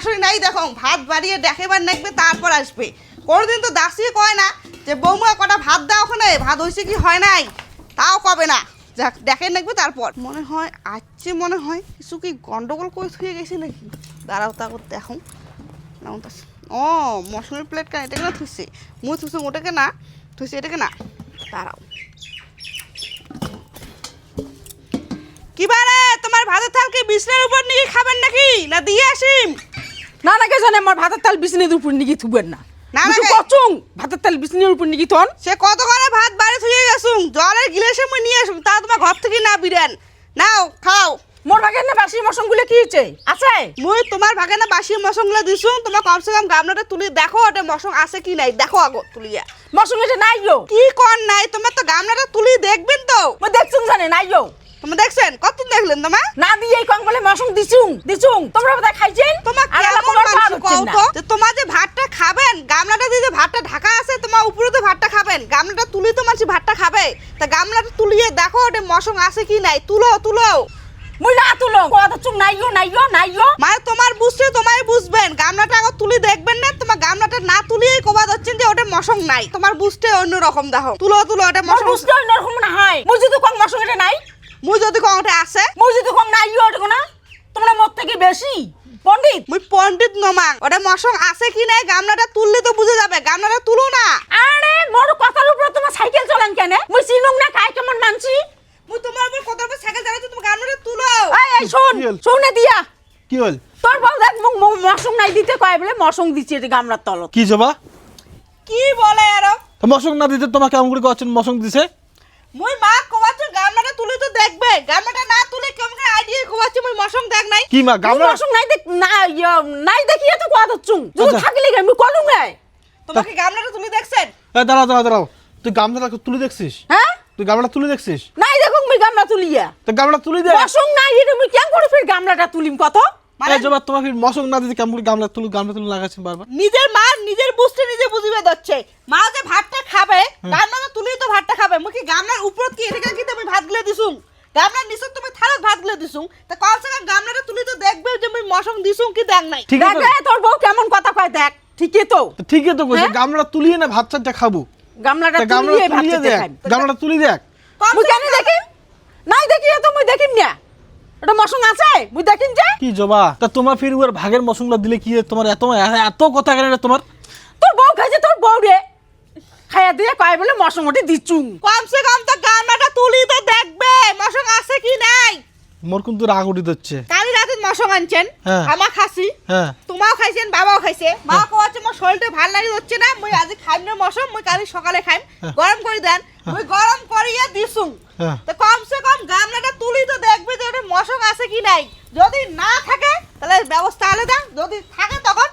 শাশুড়ি নাই, দেখো, ভাত বাড়িয়ে দেখেবার নাকবে, তারপর আসবে। কোনোদিন তো দাসি কয় না যে, বৌমা, কটা ভাত দাও ওখানে, ভাত হয়েছে কি হয় নাই? তাও কবে না। যাক, দেখে নাকবে, তারপর। মনে হয়, আজকে মনে হয় কিছু কি গন্ডগোল করে থুয়ে গেছে নাকি? দাঁড়াও তা করতে দেখো না ওটা ও, মশলার প্লেট কেন? এটাকে না থুইছে? মুই থুইছে ওটাকে না? থুইছে এটাকে না? দাঁড়াও। কি বারে? তোমার ভাতের থাল কি বিছনার উপর নিয়ে খাবেন নাকি? না দিয়ে আসিম? না জানে আমার ভাতের তাল বিছনের উপর নিগি থুবেন না। না, না কচুং? ভাতের তাল বিছনের উপর নিগি থন। সে কত করে ভাত থুয়ে গেছুম জলের গিলাসে মুই নিয়ে আসুম তা তোমার ঘর থেকে না বিরেন নাও খাও। মোর ভাগের না বাসি কি আছে? মুই তোমার ভাগে না বাসি তোমার কমসে কম গামলাটা তুলি দেখো ওটা মশং আছে কি নাই দেখো আগো তুলিয়া। এটা নাই গো। কি কর নাই তোমার তো গামলাটা তুলি দেখবেন তো। মই দেখছুন জানে নাই গো। তুমি দেখছেন? কত দেখলেন তোমার? না দিয়ে কং বলে মশন দিছুং দিছুং। তোমরা বোধহয় খাইছেন? তোমার তোমার ভাত মানুষ হচ্ছে কও না তো যে তোমার যে ভাতটা খাবেন গামলাটা দিয়ে যে ভাতটা ঢাকা আছে তোমার উপরে তো ভাতটা খাবেন গামলাটা তুলি তো মানুষ ভাতটা খাবে তা গামলাটা তুলিয়ে দেখো ওটা মশং আছে কি নাই। তুলো তুলো। মুই না তুলো। কত চুং নাই নাইও নাই গো মানে তোমার বুঝতে তোমায় বুঝবেন। গামলাটা আগে তুলি দেখবেন না তোমার গামলাটা না তুলিয়ে কোবা হচ্ছেন যে ওটা মশং নাই। তোমার বুঝতে অন্য রকম দেখো। তুলো তুলো ওটা মশং বুঝতে নরকম না হয়। মুই যদি কং মশন এটা নাই। মুই যদি কম ওটা আছে। মুই যদি কং নাই গো এটা না তোমরা মোর থেকে বেশি। পণ্ডিত। মুই পণ্ডিত নমাং। ওটা মশং আছে কি নাই গামলাটা তুললে তো বুঝে যাবে। গামলাটা তুলো না। আরে মোর তোমার সাইকেল চলেন কেন? মুই চিনুং না কাই কেমন মানছি? মুই তোমার উপর কত উপর সাইকেল চালাচ্ছি তুমি গামলাটা তুলো। এই এই শোন? শোনে দিয়া। কি হল? তোর বউ দেখ মোক মোক মশং নাই দিতে কয় বলে মশং দিচ্ছে এটা গামলার তল কি জবা? কি বলে আর মশং না দিতে তোমাকে কেমন করে করছেন মশক দিছে? মুই মা কোবাচ্ছ গামলাটা তুলে তো দেখবে। গামলাটা না তুলে কেমন করে আইডিয়া কোবাচ্ছি মুই মশং দেখ নাই। কি মা গামলা মশং নাই দেখ না নাই দেখিয়ে তো কথা চুং যদি আচ্ছা। থাকলে আমি কলুং গায় তোমাকে গামলাটা তুমি দেখছেন? এই দাঁড়াও দাঁড়াও দাঁড়াও। তুই গামলাটা তুলে দেখছিস? হ্যাঁ? তুই গামলাটা তুলে দেখছিস? নাই দেখুন মুই গামলা তুলিয়া। তো গামলাটা তুলে দে। মশং নাই এটা মুই কেন করে ফির গামলাটা তুলিম কত? মানে জবা তোমাকে মশক না দিতে কেমন গামলা তুলে গামলা তুলে লাগাচ্ছেন বারবার? নিজের মা নিজের বুঝতে নিজে বুঝিবে দচ্ছে মা যে ভাতটা খাবে গামলাটা তুলেই তো ভাতটা খাবে। কি গামলার উপর কি এটা কি তুমি ভাত গলে দিছুম গামলার নিচে তুমি থালত ভাত গলে দিছুম তা কমসে কম গামলাটা তুলি তো দেখবে যে মুই মশং দিছুম কি দেখ নাই। ঠিক আছে তোর বউ কেমন কথা কয় দেখ ঠিকই তো। তো ঠিকই তো কইছে হ্যাঁ? গামলা তুলিয়ে না ভাত চারটা খাব। গামলাটা গামলা তুলিয়ে তুলিয়ে দেখ গামলাটা তুলি দেখ। মুই কেন দেখিম নাই দেখিয়ে তো মুই দেখিম না। এটা মশং আছে? মুই দেখিম যে। কি জবা? তা তোমার ফির ওর ভাগের মশলা দিলে কি তোমার এত এত কথা কেন তোমার? তোর বউ খাইছে তোর বউ রে। খাইয়া দিয়ে কয় বলে মশং ওটি দিচ্ছুং কমসে কম তো গামলাটা তুলি তো দেখবে মশং আছে কি নাই। মোর কিন্তু রাগ উঠি দিচ্ছে কালি আনছেন? হ্যাঁ। আমার খাসি? হ্যাঁ। তোমাও খাইছেন বাবাও খাইছে। মা কোয়াচ্ছে মোর শরীরটা ভালো লাগি হচ্ছে না মুই আজি খাইম না মশম মুই কালি সকালে খাইম। হ্যাঁ। গরম করে দেন মুই গরম করিয়া হ্যাঁ। তো কমসে কম গামলাটা তুলি তো দেখবে যে ওটা মশম আছে কি নাই। যদি না থাকে তাহলে ব্যবস্থা আলাদা যদি থাকে তখন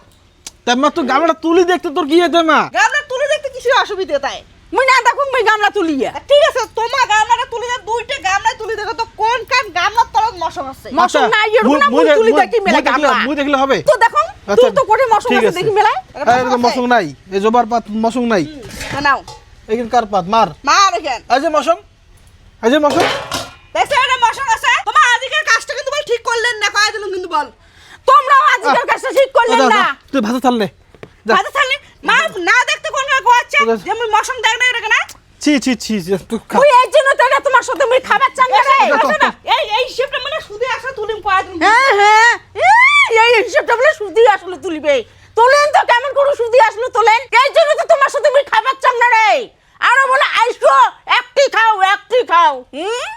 তা মা তুই গামলাটা তুলি দেখতে তোর কি হয়েছে মা? গামলা তুলে দেখতে কিছু অসুবিধা তাই। মুই না দেখুন মুই গামলা তুলিয়া। ঠিক আছে তোমার গামলাটা তুলি দেখ দুইটা গামলা তুলি দেখো তো কোন কান গামলার মশম আছে মশং আচ্ছা, এরকম মুই- না মুই মুই- তুলি দেখি মেলা গামলা মুই দেখলে হবে। তো দেখুন তুই তো করে মশং আছে আছে। দেখি মেলায়। এটা এই মশং মশং আছে। নাই। এই জবার পাত মশং নাই। তো নাও। এখানকার পাত? মার। মা দেখেন এই যে মশং এই যে মশং দেখছ এটা মশং আছে? তোমার আজকের কাজটা কিন্তু বল ঠিক করলেন না কয়ে দিলাম কিন্তু বল। তোমরাও আজকের কাছে ঠিক করলেন যা, না। তুই যা। ভাতে থাকলে মা না দেখতে কোন আছে। যে আমি মশং দেখ না এটা না? ছি ছি ছি তুই। এই জন্য তাই না তোমার সাথে মুই খাবার চাঙ্গা রে। এই এই হিসাবটা মানে সুদে আসা তুলিম কয়ে দিলাম হ্যাঁ হ্যাঁ। এই এই হিসাবটা বলে সুদি আসলে তুলিবে। তোলেন তো কেমন করে সুদি আসলে তোলেন? এই জন্য তো তোমার সাথে মুই খাবার চাঙ্গা রে। আরও বলে আইসো একটি খাও একটি খাও। হুম?